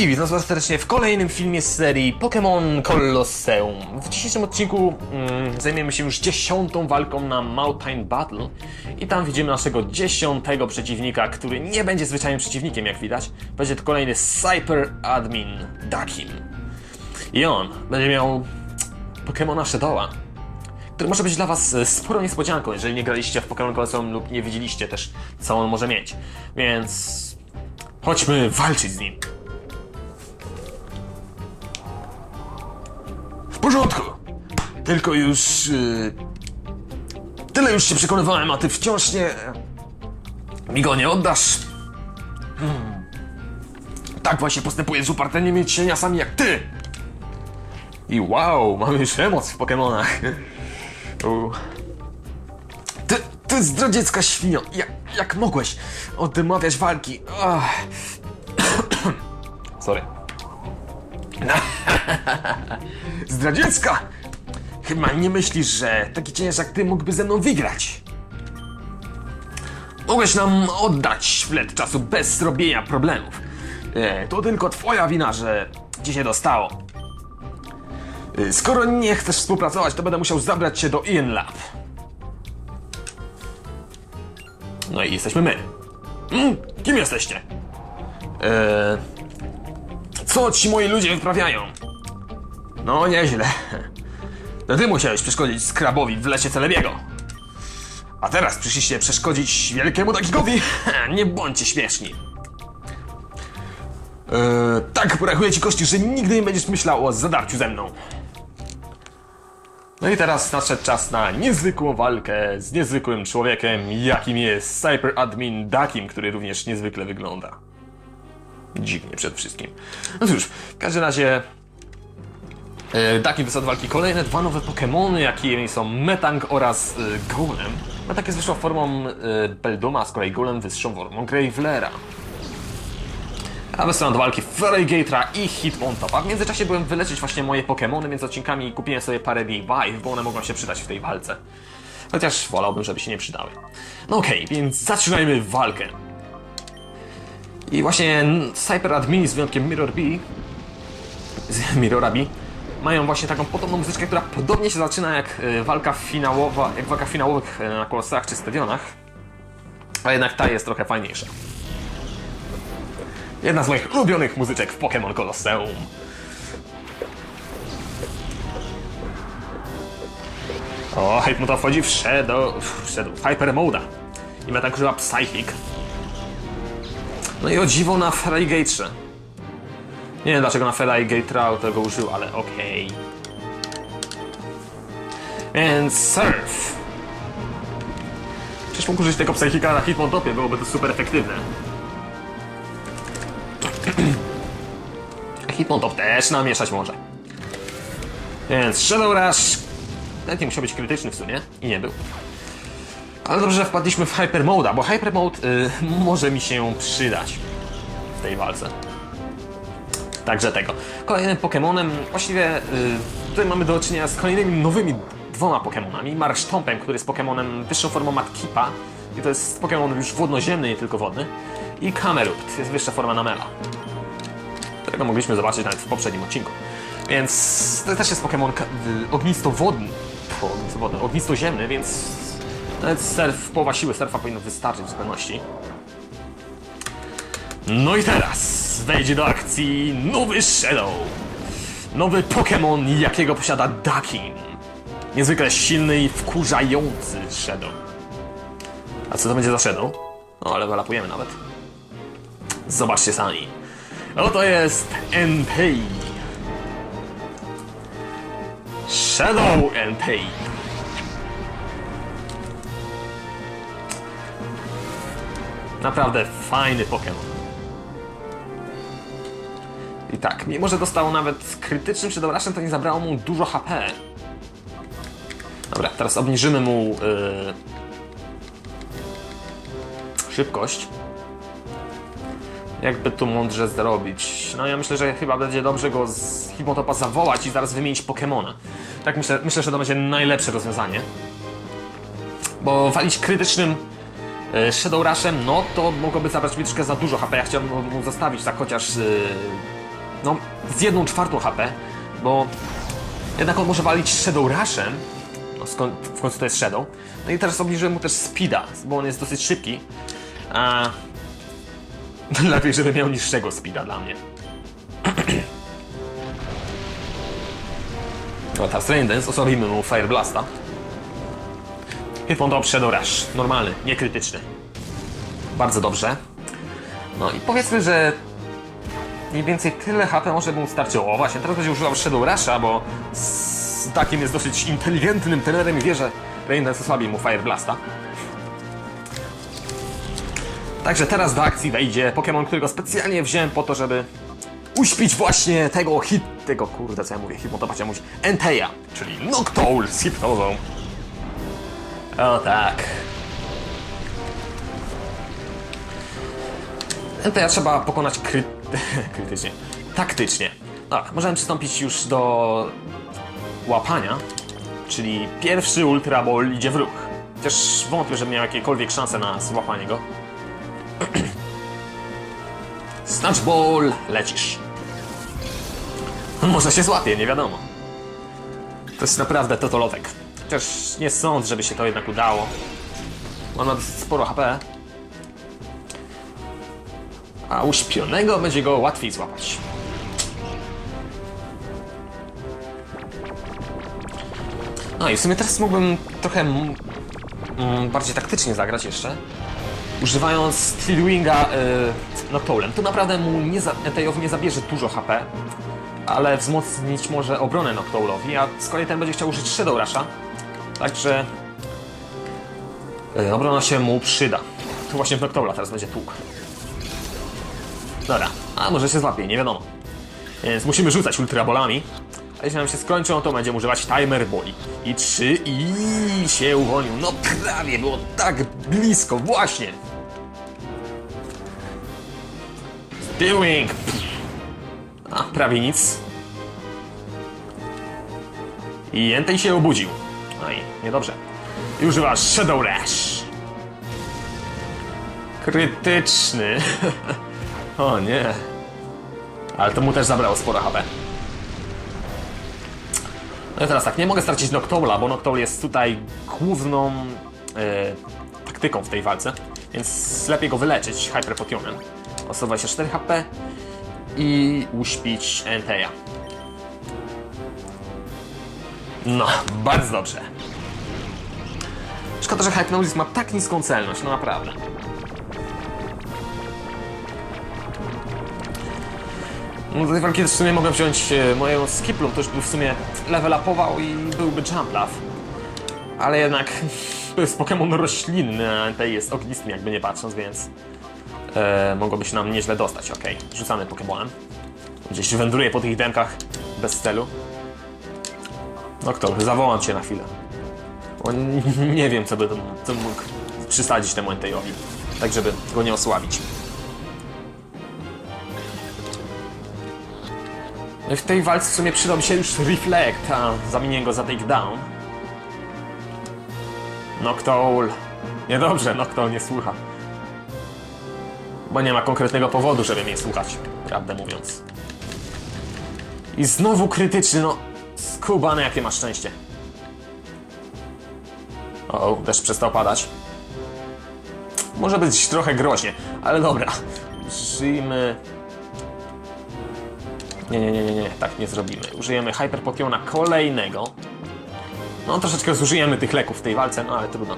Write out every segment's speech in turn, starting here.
Hej, witam was serdecznie w kolejnym filmie z serii Pokémon Colosseum. W dzisiejszym odcinku mm, zajmiemy się już dziesiątą walką na Mountain Battle i tam widzimy naszego dziesiątego przeciwnika, który nie będzie zwyczajnym przeciwnikiem, jak widać. Będzie to kolejny Cyper Admin Dakim. I on będzie miał Pokémona Shadowa, który może być dla was e, sporą niespodzianką, jeżeli nie graliście w Pokémon Colosseum lub nie widzieliście też, co on może mieć. Więc chodźmy walczyć z nim. W porządku. Tylko już. Yy, tyle już się przekonywałem, a ty wciąż nie. mi go nie oddasz. Hmm. Tak właśnie postępuje z upartymi cieniasami jak ty. I wow, mamy już emoc w Pokemonach. Ty, ty zdradziecka świnio, jak, jak mogłeś odmawiać walki? Ach. Sorry. Zdradziecka! Chyba nie myślisz, że taki cienias jak ty mógłby ze mną wygrać. Mogłeś nam oddać flet czasu bez zrobienia problemów. E, to tylko twoja wina, że ci się dostało. E, skoro nie chcesz współpracować, to będę musiał zabrać cię do Ian Lab. No i jesteśmy my. Mm, kim jesteście? E, co ci moi ludzie wyprawiają? No, nieźle. To ty musiałeś przeszkodzić Skrabowi w lesie Celebiego. A teraz przyszliście przeszkodzić wielkiemu Dakigowi? Nie bądźcie śmieszni. Eee, tak porachuję ci kości, że nigdy nie będziesz myślał o zadarciu ze mną. No i teraz nadszedł czas na niezwykłą walkę z niezwykłym człowiekiem, jakim jest Cyber Admin Dakim, który również niezwykle wygląda. Dziwnie przede wszystkim. No cóż, w każdym razie E, Taki wysad walki kolejne dwa nowe Pokémony, jakimi są Metang oraz e, Golem. Metang jest wyższą formą e, Belduma, z kolei Golem wyższą formą Gravelera. A wysyłam do walki Feraligatera i Hitmontapa. W międzyczasie byłem wyleczyć właśnie moje Pokémony między odcinkami i kupiłem sobie parę Revive, bo one mogą się przydać w tej walce. Chociaż wolałbym, żeby się nie przydały. No okej, więc zaczynajmy walkę. I właśnie Cyber Admini z wyjątkiem Mirror B z Mirrora B mają właśnie taką podobną muzyczkę, która podobnie się zaczyna jak e, walka finałowa, jak walka finałowych e, na kolosach czy stadionach, a jednak ta jest trochę fajniejsza. Jedna z moich ulubionych muzyczek w Pokémon Colosseum. O, Hypmuta wchodzi w Shadow, w Shadow, w Moda. I ma tak używa Psychic. No i o dziwo na Feraligate'rze. Nie wiem dlaczego na Feraligatera tego użył, ale okej. Więc surf. Przecież mógł użyć tego psychika na Hitmontopie, byłoby to super efektywne. Hitmontop też namieszać może. Więc Shadow Rush nawet nie musiał być krytyczny w sumie i nie był. Ale dobrze, że wpadliśmy w Hyper Moda, bo Hyper Mode y, może mi się przydać w tej walce. Także tego. Kolejnym Pokemonem, właściwie y, tutaj mamy do czynienia z kolejnymi nowymi dwoma Pokemonami. Marsztompem, który jest Pokemonem wyższą formą Matkipa i to jest Pokemon już wodnoziemny, nie tylko wodny. I Kamerupt, jest wyższa forma Namela. Którego mogliśmy zobaczyć nawet w poprzednim odcinku. Więc to też jest y, ognistowodny. Ognistowodny, ognistoziemny, więc nawet surf, połowa siły surfa powinno wystarczyć w zupełności. No i teraz wejdzie do akcji nowy Shadow. Nowy Pokémon, jakiego posiada Dakin. Niezwykle silny i wkurzający Shadow. A co to będzie za Shadow? No, ale wylapujemy nawet. Zobaczcie sami. Oto jest NP. Shadow NP. Naprawdę fajny Pokémon. I tak, mimo że dostał nawet krytycznym czy dobraszem, to nie zabrało mu dużo HP. Dobra, teraz obniżymy mu yy, szybkość. Jakby tu mądrze zrobić? No ja myślę, że chyba będzie dobrze go z Hippotopa zawołać i zaraz wymienić Pokemona. Tak myślę, myślę, że to będzie najlepsze rozwiązanie. Bo walić krytycznym e, Shadow Rushem, no to mogłoby zabrać mi troszkę za dużo HP. Ja chciałbym mu zostawić tak chociaż e, no, z jedną czwartą HP, bo jednak on może walić Shadow Rushem, no, skąd, w końcu to jest Shadow. No i teraz obniżyłem mu też speeda, bo on jest dosyć szybki. A lepiej, żeby miał niższego speeda dla mnie. No teraz Raindance, osobimy mu Fire Blasta. Hitmon Shadow Rush. Normalny, niekrytyczny. Bardzo dobrze. No i powiedzmy, że mniej więcej tyle HP może mu starczyło. O właśnie, teraz będzie używał Shadow Rusha, bo z takim jest dosyć inteligentnym trenerem i wie, że Raindance osłabi mu Fire Blasta. Także teraz do akcji wejdzie Pokémon, którego specjalnie wziąłem po to, żeby uśpić właśnie tego hit... tego kurde, co ja mówię, hipnotopatia mówić, Enteja, czyli Noctowl z hipnozą. O tak. Enteja trzeba pokonać kry... krytycznie, taktycznie. Dobra, możemy przystąpić już do łapania, czyli pierwszy Ultra Ball idzie w ruch. Chociaż wątpię, że miał jakiekolwiek szanse na złapanie go. Snatch Ball, lecisz. Może się złapie, nie wiadomo. To jest naprawdę totolotek. Chociaż nie sądzę, żeby się to jednak udało. Ma dosyć sporo HP. A uśpionego będzie go łatwiej złapać. No i w sumie teraz mógłbym trochę bardziej taktycznie zagrać jeszcze. Używając Steelwinga yy, Noctowlem. To naprawdę mu nie, za, nie zabierze dużo HP, ale wzmocnić może obronę Noctowlowi, a z kolei ten będzie chciał użyć Shadow Rusha. Także yy, obrona się mu przyda. Tu właśnie w Noctowla teraz będzie tłuk. Dobra, a może się złapie, nie wiadomo. Więc musimy rzucać ultrabolami. A jeśli nam się skończą, to będziemy używać timer boli. I trzy i się uwolnił. No prawie, było tak blisko, właśnie. Stealing. A, prawie nic. I Jentej się obudził. No niedobrze. I używa Shadow Rush. Krytyczny. o nie. Ale to mu też zabrało sporo HP. No i teraz tak, nie mogę stracić Noctowla, bo Noctowl jest tutaj główną e, taktyką w tej walce, więc lepiej go wyleczyć Hyper Potionem. O 124 HP i uśpić Enteja. No, bardzo dobrze. Szkoda, że Hypnosis ma tak niską celność, no naprawdę. No do tej walki w sumie mogę wziąć e, moją Skiplum, to już by w sumie level upował i byłby Jump Love. Ale jednak to jest Pokémon roślinny, a tej jest ognistym jakby nie patrząc, więc e, mogłoby się nam nieźle dostać. Okej, rzucamy Pokémonem. Gdzieś wędruje po tych demkach bez celu. No kto, zawołam cię na chwilę. N- nie wiem, co by co mógł przysadzić temu Entejowi, tak żeby go nie osłabić. No w tej walce w sumie przydał mi się już Reflect, a zamienię go za Takedown. Noctowl. Niedobrze, Noctowl nie słucha. Bo nie ma konkretnego powodu, żeby mnie słuchać, prawdę mówiąc. I znowu krytyczny, no... Skubane, jakie masz szczęście. O, deszcz przestał padać. Może być trochę groźnie, ale dobra. Użyjmy... Nie, nie, nie, nie, nie, tak nie zrobimy. Użyjemy Hyper Potiona kolejnego. No, troszeczkę zużyjemy tych leków w tej walce, no ale trudno.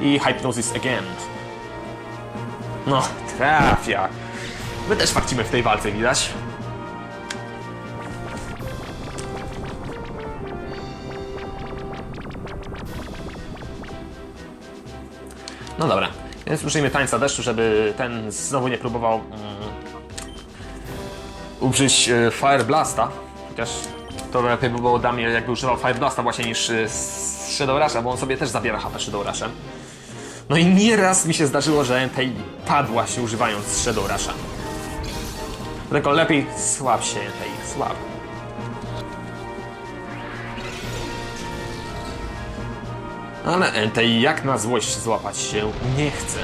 I Hypnosis again. No, trafia. My też fakcimy w tej walce, widać. No dobra, więc użyjmy tańca deszczu, żeby ten znowu nie próbował mm, użyć e, Fire Blasta. Chociaż to lepiej by było dla mnie, jakby używał Fire Blasta właśnie niż z Shadow Rusha, bo on sobie też zabiera HP Shadow Rushem. No i nieraz mi się zdarzyło, że Entei padła się używając Shadow Rusha. Tylko lepiej słab się Entei, słab. Ale Entei jak na złość złapać się nie chce.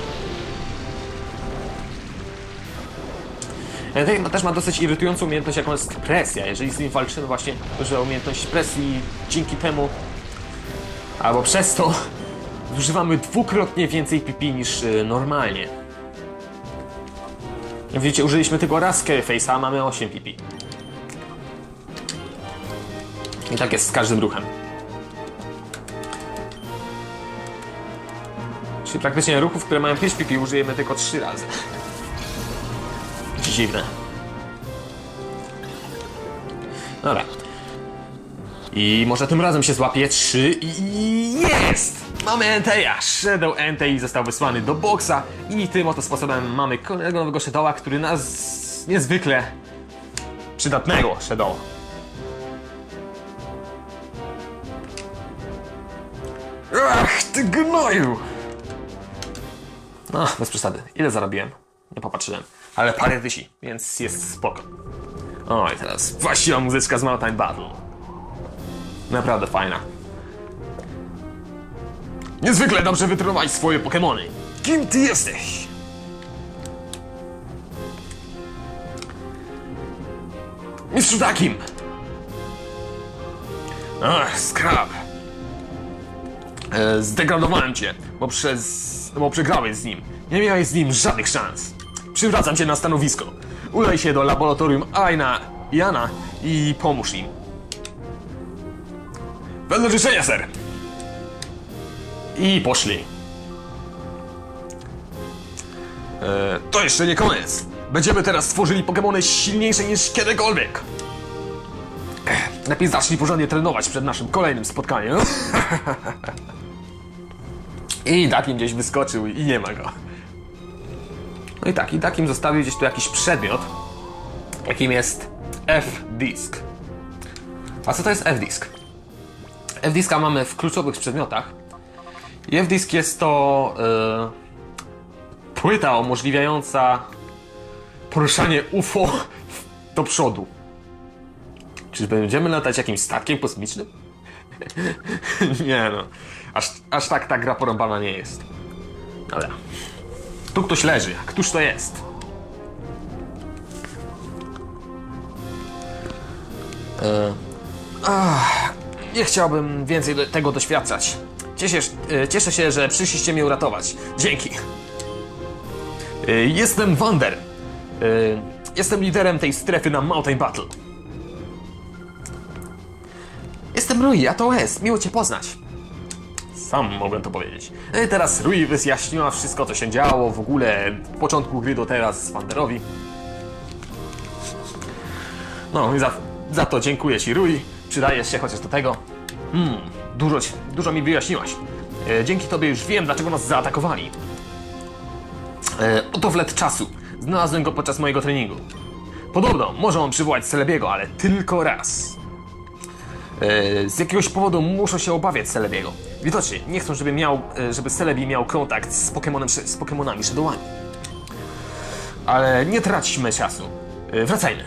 Entei też ma dosyć irytującą umiejętność, jaką jest presja. Jeżeli z nim walczymy, właśnie używa umiejętności presji, dzięki temu albo przez to zużywamy dwukrotnie więcej PP niż y, normalnie. Widzicie, użyliśmy tylko raz Face'a, a mamy 8 PP. I tak jest z każdym ruchem. Czyli praktycznie ruchów, które mają 5 PP użyjemy tylko 3 razy. Dziwne. Dobra. I może tym razem się złapie 3 i jest! Mamy Enteja! Shadow Entei został wysłany do boksa i tym oto sposobem mamy kolejnego nowego Shadowa, który nas niezwykle przydatnego Shadowa. Ach, ty gnoju! No, bez przesady. Ile zarobiłem? Nie popatrzyłem. Ale parę tysi, więc jest spoko. Oj, teraz właściwa muzyczka z Mountain Battle. Naprawdę fajna. Niezwykle dobrze wytrenowałeś swoje Pokémony. Kim ty jesteś? Mistrzu takim! Ach, skrab. E, zdegradowałem cię, bo przez... bo przegrałeś z nim. Nie miałeś z nim żadnych szans. Przywracam cię na stanowisko. Udaj się do laboratorium Aina i Jana i pomóż im. Wedle życzenia, ser. I poszli. E, to jeszcze nie koniec. Będziemy teraz stworzyli Pokémony silniejsze niż kiedykolwiek. Ech, Lepiej zacznij porządnie trenować przed naszym kolejnym spotkaniem. I takim gdzieś wyskoczył i nie ma go. No i tak, i takim zostawił gdzieś tu jakiś przedmiot, jakim jest F-Disk. A co to jest F-Disk? F-Diska mamy w kluczowych przedmiotach. I F-Disk jest to yy, płyta umożliwiająca poruszanie UFO do przodu. Czy będziemy latać jakimś statkiem kosmicznym? nie no, aż, aż tak ta gra porąbana nie jest. Dobra. Tu ktoś leży, a któż to jest? E, ach, nie chciałbym więcej do, tego doświadczać. Cieszę, e, cieszę się, że przyszliście mnie uratować. Dzięki. E, jestem Wander. E, jestem liderem tej strefy na Mountain Battle. Jestem Rui, a to S. Miło cię poznać. Sam mogłem to powiedzieć. Teraz Rui wyjaśniła wszystko, co się działo w ogóle w początku gry do teraz Wanderowi. No i za, za to dziękuję Ci, Rui. Przydajesz się chociaż do tego. Hmm, dużo, dużo mi wyjaśniłaś. E, dzięki Tobie już wiem, dlaczego nas zaatakowali. E, oto wlet czasu. Znalazłem go podczas mojego treningu. Podobno może on przywołać Celebiego, ale tylko raz. E, z jakiegoś powodu muszą się obawiać Celebiego. Widocznie nie chcą, żeby miał, e, żeby Celebi miał kontakt z, Pokemonem, z Pokemonami Shadowami. Ale nie traćmy czasu. E, wracajmy.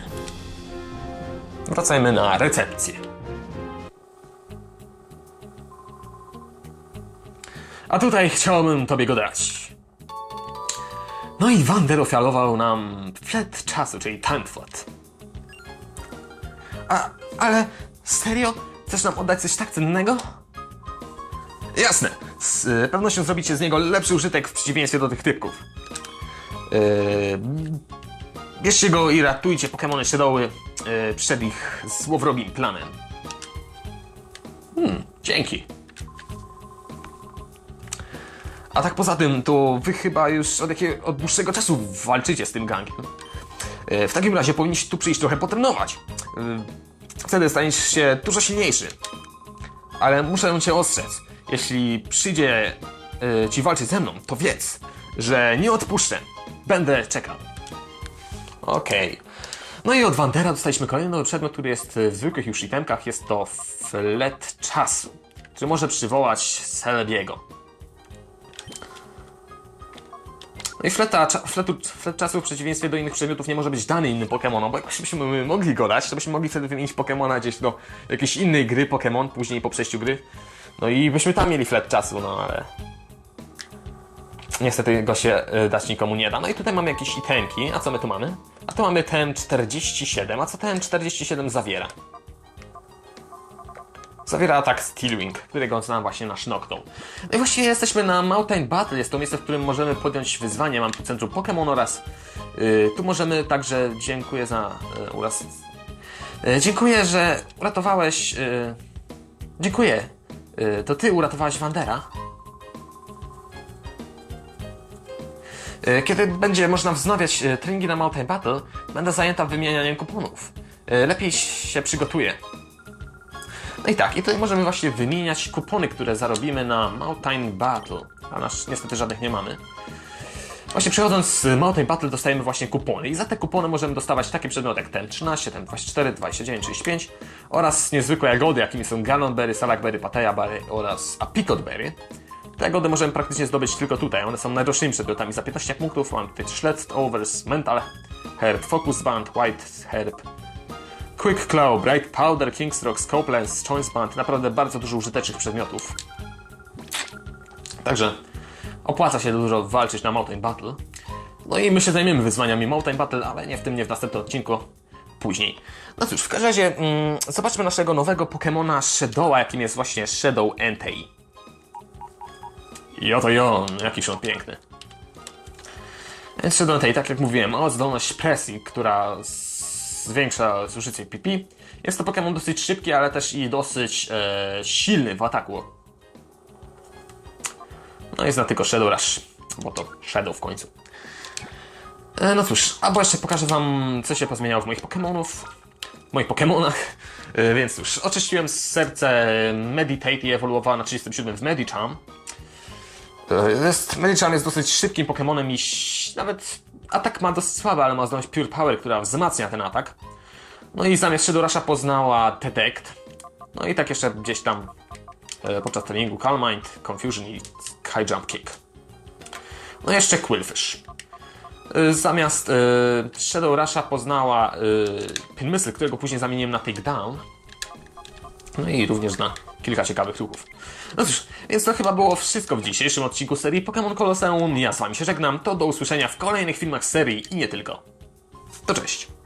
Wracajmy na recepcję. A tutaj chciałbym tobie go dać. No i Wander ofiarował nam flet czasu, czyli time flat. A, ale serio? Chcesz nam oddać coś tak cennego? Jasne. Z y, pewnością zrobicie z niego lepszy użytek w przeciwieństwie do tych typków. Yy, bierzcie go i ratujcie Pokémony Shadowy yy, przed ich złowrogim planem. Hmm, dzięki. A tak poza tym, to wy chyba już od, jakiego, od dłuższego czasu walczycie z tym gangiem. E, W takim razie powinniście tu przyjść trochę potrenować. E, Wtedy staniesz się dużo silniejszy. Ale muszę cię ostrzec. Jeśli przyjdzie e, ci walczyć ze mną, to wiedz, że nie odpuszczę. Będę czekał. Okej. No i od Wandera dostaliśmy kolejny przedmiot, który jest w zwykłych już itemkach. Jest to flet czasu, który może przywołać Celebiego. No i fleta, cza- fletu, flet czasu w przeciwieństwie do innych przedmiotów nie może być dany innym Pokémonom, bo jakbyśmy mogli go dać, to byśmy mogli wtedy wymienić Pokémona gdzieś do jakiejś innej gry Pokémon, później po przejściu gry. No i byśmy tam mieli flet czasu, no ale... Niestety go się y, dać nikomu nie da. No i tutaj mamy jakieś itemki. A co my tu mamy? A tu mamy ten 47. A co ten 47 zawiera? Zawiera atak Steelwing, którego znam właśnie nasz Noctowl. No i właściwie jesteśmy na Mountain Battle. Jest to miejsce, w którym możemy podjąć wyzwanie. Mam tu centrum Pokémon oraz y, tu możemy także... Dziękuję za y, uraz... Y, dziękuję, że uratowałeś... Y, dziękuję. Y, to ty uratowałeś Wandera. Y, Kiedy będzie można wznawiać y, treningi na Mountain Battle, będę zajęta wymienianiem kuponów. Y, Lepiej się przygotuję. No i tak, i tutaj możemy właśnie wymieniać kupony, które zarobimy na Mountain Battle. A nasz niestety żadnych nie mamy. Właśnie przechodząc z Mountain Battle dostajemy właśnie kupony i za te kupony możemy dostawać takie przedmioty jak ten 13, ten 24, 29, 35 oraz niezwykłe jagody, jakimi są Gallonberry, Salakberry, Pateya Berry oraz Apricot Berry. Te jagody możemy praktycznie zdobyć tylko tutaj, one są najdroższymi przedmiotami za 15 punktów. Mam tutaj Leftovers, Mental Herb, Focus Band, White Herb, Quick Claw, Bright Powder, Kingstroke, Scope Lens, Choice Band, naprawdę bardzo dużo użytecznych przedmiotów. Także opłaca się dużo walczyć na Mountain Battle. No i my się zajmiemy wyzwaniami Mountain Battle, ale nie w tym, nie w następnym odcinku, później. No cóż, w każdym razie mm, zobaczmy naszego nowego Pokemona Shadowa, jakim jest właśnie Shadow Entei. I oto i on, jakiż on piękny. Shadow Entei, tak jak mówiłem, ma zdolność Pressing, która zwiększa zużycie PP. Jest to Pokémon dosyć szybki, ale też i dosyć e, silny w ataku. No jest na tylko Shadow Rush, bo to Shadow w końcu. E, no cóż, albo jeszcze pokażę wam, co się pozmieniało w moich Pokémonów. W moich Pokémonach. E, więc cóż, oczyściłem serce Meditate i ewoluowała na 37 w Medicham. E, Jest, Medicham jest dosyć szybkim Pokémonem i nawet atak ma dosyć słaby, ale ma zdolność Pure Power, która wzmacnia ten atak. No i zamiast Shadow Rusha poznała Detect. No i tak jeszcze gdzieś tam e, podczas treningu Calm Mind, Confusion i High Jump Kick. No i jeszcze Quillfish. Y, Zamiast y, Shadow Rusha poznała y, Pin Missile, którego później zamieniłem na Takedown. No i również na kilka ciekawych ruchów. No cóż, więc to chyba było wszystko w dzisiejszym odcinku serii Pokémon Colosseum. Ja z wami się żegnam, to do usłyszenia w kolejnych filmach serii i nie tylko. To cześć!